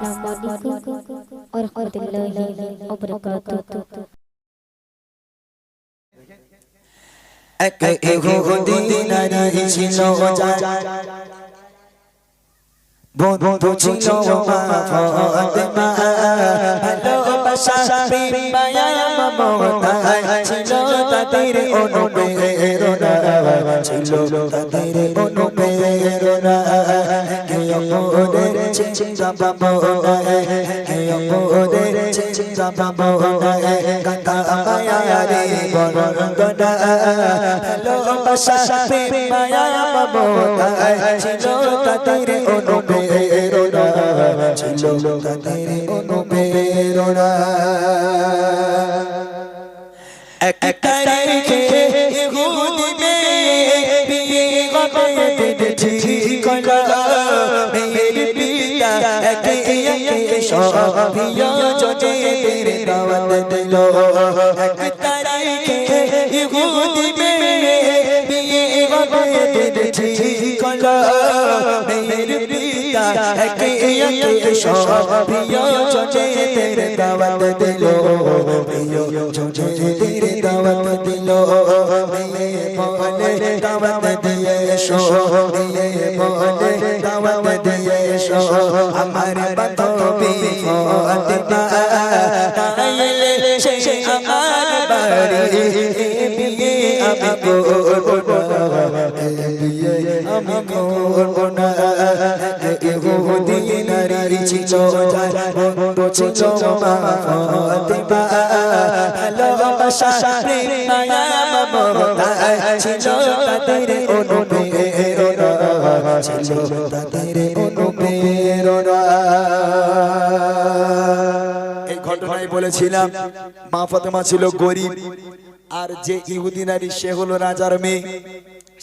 السلام عليكم ورحمة الله وبركاته এক ইহুদি নারী ছিল বন্ধু ছিল ফাতেমা ভালোবাসা প্রেম মায়া মমতা ছিল তাদের অনুপ্রেরণা ছিল অপরের চিন্তা ভাবনা অপরের চিন্তা ভাবনা গাথা মায়া রে ভালোবাসা প্রেম মায়া মমতা ছিল তাদের অনুপ্রেরণা ছিল তাদের অনুপ্রেরণা এক তারিখে প্রিয়জনের দাওয়াত দিল এক তারিখে ইহুদি মেয়ে বিয়ে হবে ঠিক হলো মেয়ের পিতা একে একে সব প্রিয়জনের দাওয়াত দিল প্রিয়জনের দাওয়াত দিল মেয়ে বলে দাওয়াত দিয়ে এসো মেয়ে বলে দাওয়াত দিয়ে এসো আমার বাড়ি বিয়ে আমি করব না বিয়ে আমি করব না ইহুদি নারী ছিল বন্ধু ছিল মা ফাতেমা ভালোবাসা প্রেম মায়া মমতা ছিল তাদের অনুপ্রেরণা ছিল তাদের অনুপ্রেরণা বলেছিলাম, মা ফাতেমা ছিল গরিব, আর যে ইহুদি নারী সে হলো রাজার মেয়ে।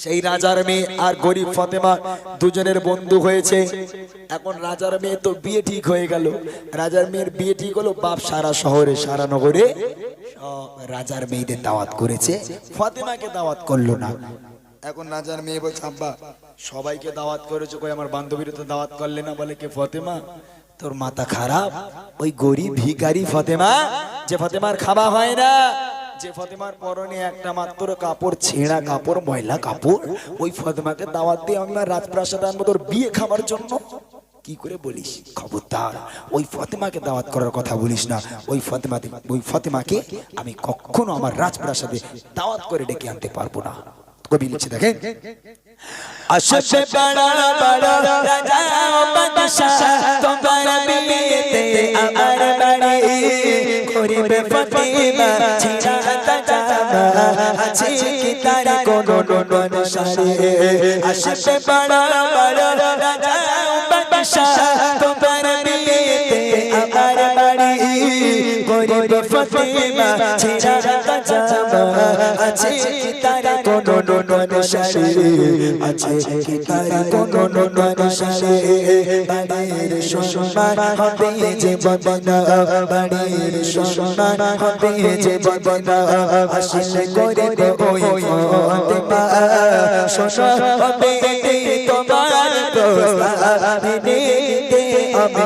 সেই রাজার মেয়ে আর গরিব ফাতেমা দুজনের বন্ধু হয়েছে। এখন রাজার মেয়ে তো বিয়ে ঠিক হয়ে গেল। রাজার মেয়ের বিয়ে ঠিক হলো, বাপ সারা শহরে, সারা নগরে রাজার মেয়েদের দাওয়াত করেছে। ফাতেমাকে দাওয়াত করল না। এখন রাজার মেয়ে বলছে, আব্বা, সবাইকে দাওয়াত করেছ, কই আমার বান্ধবীর তো দাওয়াত করলে না? বলে, কে, ফাতেমা? তোর মাথা খারাপ? ওই গরিব ভিখারি ফাতেমা, যে ফাতেমার খাওয়া হয় না, যে ফাতেমার পরনে একটা মাত্র কাপড়, ছেঁড়া কাপড়, ময়লা কাপড়, ওই ফাতেমাকে দাওয়াত দিয়ে আমি রাজপ্রাসাদে আনব তোর বিয়ে খাবার জন্য? কি করে বলিস? খবরদার, ওই ফাতেমাকে দাওয়াত করার কথা বলিস না। ওই ফাতেমা ওই ফাতেমাকে আমি কখনো আমার রাজপ্রাসাদে দাওয়াত করে ডেকে আনতে পারব না। কবি লিখছে, দেখেন। রাজা করিবে ফাতিমা ছিনা তাজামা। আছে কি তার কোন নন সারে আসবে বড় বড় রাজা ও তোমার বিয়েতে আমার ফাতিমা ছিনা তাজামা আছে। কি তার কোন নন সারে আছে কি তার কোন নন সারে বাড়ির সম্মান হবে যে বদনা বাড়ির সম্মান হবে যে বদনা আসলে করে ওই ফাতেমা শোনা হবে তোমার প্রস্তাব দিতে আমি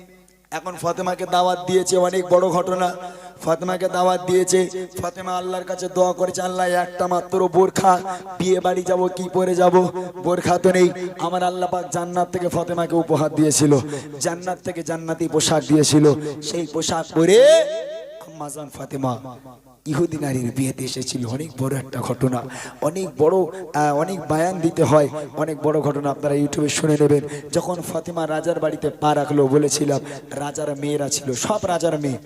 এখন ফাতেমাকে দাওয়াত দিয়েছে, অনেক বড় ঘটনা। ফাতেমাকে দাওয়াত দিয়েছে, ফাতেমা আল্লাহর কাছে দোয়া করেছে, আল্লাহ একটা মাত্র বোরখা, বিয়ে বাড়ি যাব, কি পরে যাব? বোরখা তো নেই। আমার আল্লাহ পাক জান্নাত থেকে ফাতেমাকে উপহার দিয়েছিল, জান্নাত থেকে জান্নাতি পোশাক দিয়েছিল। সেই পোশাক পরে আম্মাজান ফাতেমা। ইহুদি নারীর বিয়েতে এসেছিল। অনেক বড় একটা ঘটনা। অনেক বড় অনেক বায়ান দিতে হয়। অনেক বড় ঘটনা আপনারা ইউটিউবে শুনে নেবেন। যখন ফাতেমা রাজার বাড়িতে পা রাখল, বলেছিলাম, রাজার মেয়েরা ছিল, সব রাজার মেয়ে।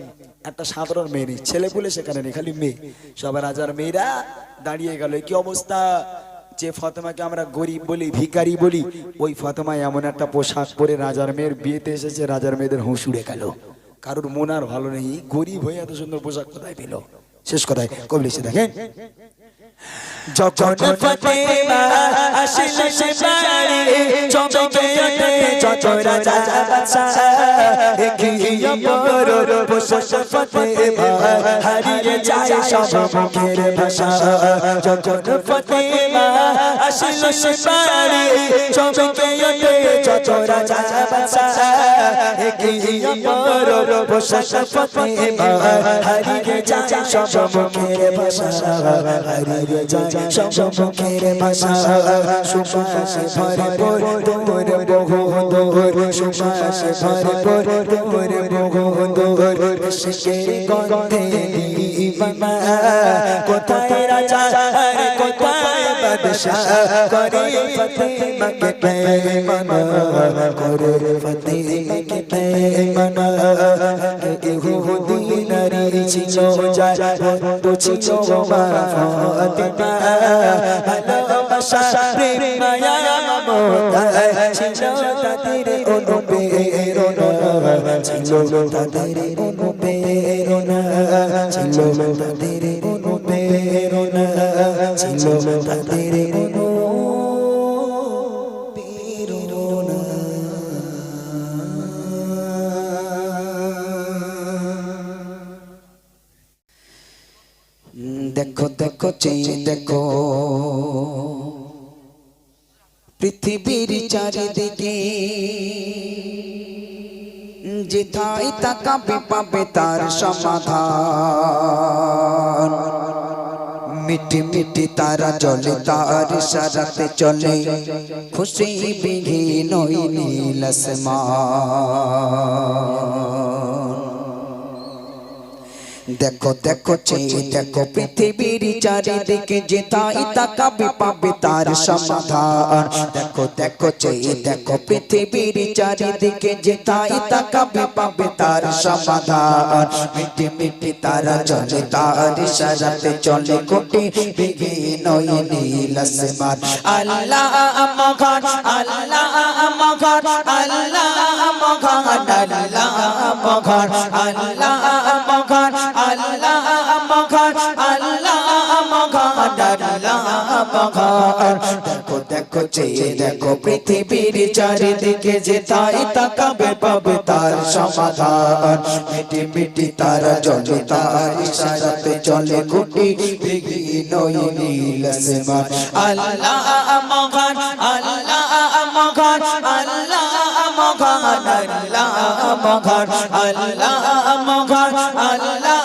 একটা সাধারণ মেয়ে নেই। ছেলে বলে সেখানে নেই, খালি মেয়ে। সব রাজার মেয়েরা দাঁড়িয়ে গেল। কি অবস্থা? যে ফতেমাকে আমরা গরিব বলি, ভিখারি বলি, ওই ফতেমা এমন একটা পোশাক পরে রাজার মেয়ের বিয়েতে এসেছে। রাজার মেয়েদের হুঁশ উড়ে গেল। কারোর মন আর ভালো নেই। গরিব হয়ে এত সুন্দর পোশাক কোথায় পেল? শেষ কথায় কবি লিখছে দেখেন। যখন ফতেমা আসলে সে বাড়ি চমকে ওঠে যত রাজা বাদশা দেখিয়ে বড় পোশাক ফতেমা হারিয়ে যায় সব মুখের ভাষা। যখন ফতেমা আসলে সে বাড়ি চমকে ওঠে যত রাজা বাদশা দেখিয়ে বড় ফতেমা হারিয়ে যায় সব মুখের ভাষা, হারিয়ে যায় সব মুখের ভাষা, সুবাসে ভরপুর তোর বহু দোর, সুবাসে ভরপুর তোর কোথায় রাজা? बादशाह करे फतेह के पैमान करे फतेह के पैमान के यहूदी नारी छिनो जाए तो छिनो मा फातिमा अल्लाह शाह प्रेम माया ममता छिनो तातेरे उनुबे रोना छिनो तातेरे उनुबे रोना छिनो तातेरे ছিল তাদের দেখো দেখো চেয়ে দেখো পৃথিবীর চারিদিকে যেথায় তাকাবে পাবে তার সমাধান মিটি মিটি তারা জলে তার সারাতে চলে। খুশি বিঘিন নীল আসমান। দেখো দেখো চেয়ে, দেখো পৃথিবীর চারিদিকে যে তাই তাকাবে পাবে তার সমাধান। দেখো দেখো চেয়ে, দেখো পৃথিবীর চারিদিকে যে তাই তাকাবে পাবে তার সমাধান। মিটি মিটি তারা চলে, তার সারাতে চলে কোটি বিঘিন নীল আসমান। আল্লাহ মগান আল্লাহ মগান আল্লাহ মগান আল্লাহ মগান আল্লাহ মগান আল্লাহ মগান আল্লাহ মগান আল্লাহ মগান দেখো দেখো চেয়ে দেখো পৃথিবীর চারিদিকে যে তাই তাকাবে পাবে তার সমাধান মিটি মিটি তারা জলে তার ইশারাতে চলে কোটি বিঘ্ন নীল আসমান আল্লাহ মগান আল্লাহ মগান আল্লাহ মগান আল্লাহ মগান আল্লাহ মগান আল্লাহ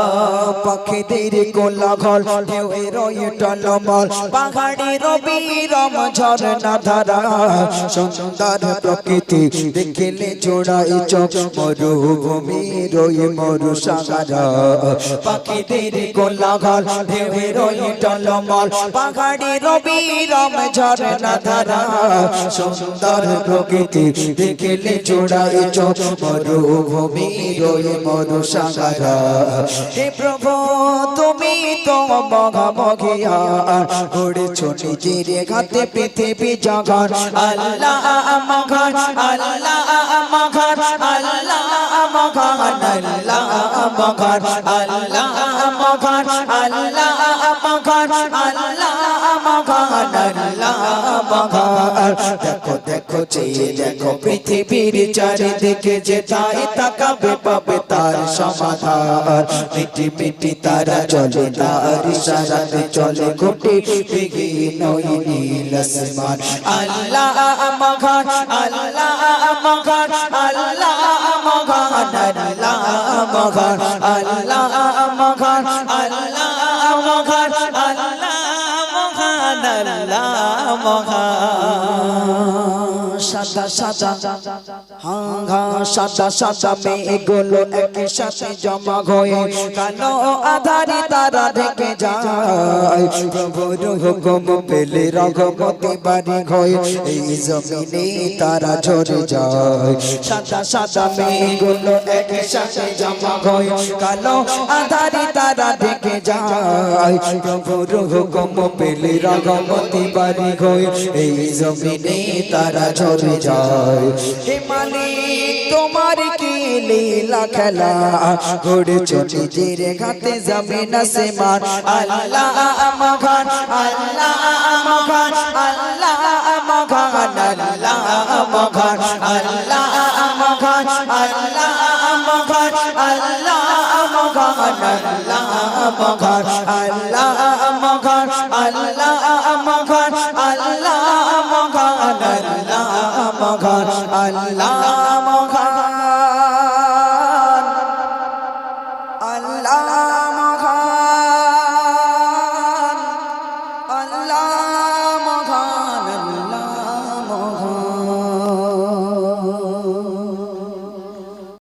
পাখিদের কোলাঘল ঢেউয়ের টলমল। পাহাড়ি রবি রম ঝরনা ধারা, সুন্দর প্রকৃতি দেখিলে জোড়াই চোখ মরুভূমি রই মরু সাগরা। পাখিদের কোলাঘল ঢেউয়ের টলমল। পাহাড়ি রবি রম ঝরনা ধারা, সুন্দর প্রকৃতি দেখিলে জোড়াই চোখ মরুভূমি রই মরু সাগরা। প্রভু তুমি তো মগা মগিয়া ঘুরেছো নিজের ঘাতে পৃথিবী জগন আল্লাহ মগন আল্লাহ মগন আল্লাহ মগন আল্লাহ মগন আল্লাহ মগন আল্লাহ মগন মগন আল্লাহ দেখো দেখো, চেয়ে দেখো, পৃথিবীর চারিদিকে যে তাই তাকাবে পাবে তার সমাধান। মিটি মিটি তারা চলে, তার ইশারাতে চলে কোটি বিঘিন নীল আসমান। আল্লাহ মগান আল্লাহ মগান আল্লাহ মগান আল্লাহ মগান আল্লাহ মহা সাদা সাদা একই সাথে জমা হয়ে কালো আধারে তারা ঢেকে যায়? পেলে রঘমতি বাড়ি হয়ে এই জমিনে তারা ঝরে যায়। সাদা সাদা মেয়েগুলো একই সাথে জমা হয়ে কালো আধারে তারা যায়? পেলে রঘমতি বাড়ি হয়ে এই জমিনে তারা যায়। হে মালিক, তোমার কি লীলা খেলা? ঘুরেছ নিজের ঘাতে জমিন আসমান। আল্লাহ মগান আল্লাহ মগান আল্লাহ মগান আল্লাহ মগান আল্লাহ মগান আল্লাহ মগান আল্লাহ মগান আল্লাহ মগান আল্লাহ আল্লাহ